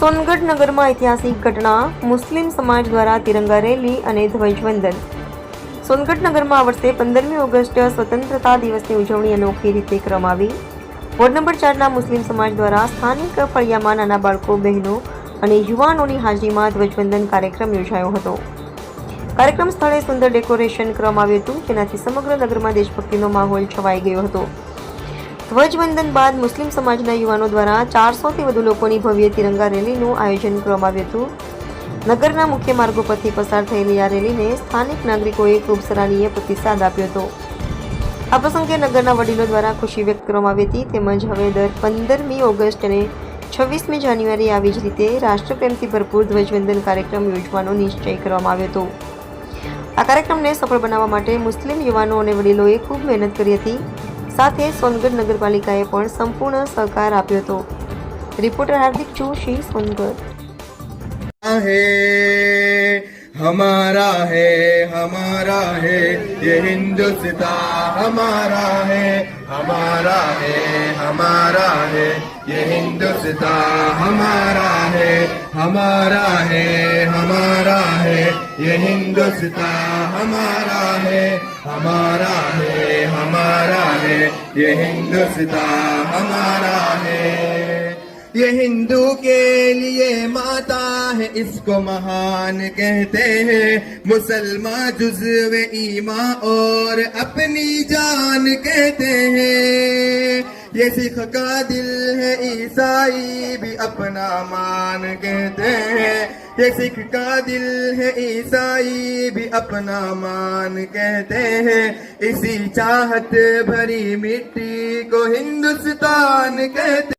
સોનગઢ નગરમાં ઐતિહાસિક ઘટના મુસ્લિમ સમાજ દ્વારા તિરંગા રેલી અને ધ્વજવંદન. સોનગઢ નગરમાં આ વર્ષે પંદરમી ઓગસ્ટ સ્વતંત્રતા દિવસની ઉજવણી અનોખી રીતે કરવામાં આવી. વોર્ડ નંબર ચારના મુસ્લિમ સમાજ દ્વારા સ્થાનિક ફળિયામાં નાના બાળકો, બહેનો અને યુવાનોની હાજરીમાં ધ્વજવંદન કાર્યક્રમ યોજાયો હતો. કાર્યક્રમ સ્થળે સુંદર ડેકોરેશન કરવામાં આવ્યું હતું, જેનાથી સમગ્ર નગરમાં દેશભક્તિનો માહોલ છવાઈ ગયો હતો. ધ્વજવંદન બાદ મુસ્લિમ સમાજના યુવાનો દ્વારા ચારસોથી વધુ લોકોની ભવ્ય તિરંગા રેલીનું આયોજન કરવામાં આવ્યું હતું. નગરના મુખ્ય માર્ગો પરથી પસાર થયેલી આ રેલીને સ્થાનિક નાગરિકોએ ખૂબ સરાહનીય પ્રતિસાદ આપ્યો હતો. આ પ્રસંગે નગરના વડીલો દ્વારા ખુશી વ્યક્ત કરવામાં આવી હતી. તેમજ હવે દર પંદરમી ઓગસ્ટ અને છવ્વીસમી જાન્યુઆરી આવી જ રીતે રાષ્ટ્રપ્રેમથી ભરપૂર ધ્વજવંદન કાર્યક્રમ યોજવાનો નિશ્ચય કરવામાં આવ્યો હતો. આ કાર્યક્રમને સફળ બનાવવા માટે મુસ્લિમ યુવાનો અને વડીલોએ ખૂબ મહેનત કરી હતી. સાથે સોનગઢ નગરપાલિકાએ પણ સંપૂર્ણ સહકાર આપ્યો હતો. રિપોર્ટર હાર્દિક જોશી، સોનગઢ. ہمارا ہے ہمارا ہے یہ ہندوستان ہمارا ہے ہمارا ہے ہمارا ہے یہ ہندوستان ہمارا ہے ہمارا ہے ہمارا ہے یہ ہندوستان ہمارا ہے ہمارا ये हिंदुस्तान हमारा है ये हिंदू के लिए माता है इसको महान कहते हैं मुसलमान जुज्व ईमा और अपनी जान कहते हैं ये सिख का दिल है ईसाई भी अपना मान कहते یہ سکھ کا دل ہے عیسائی بھی اپنا مان کہتے ہیں، اسی چاہت بھری مٹی کو ہندوستان کہتے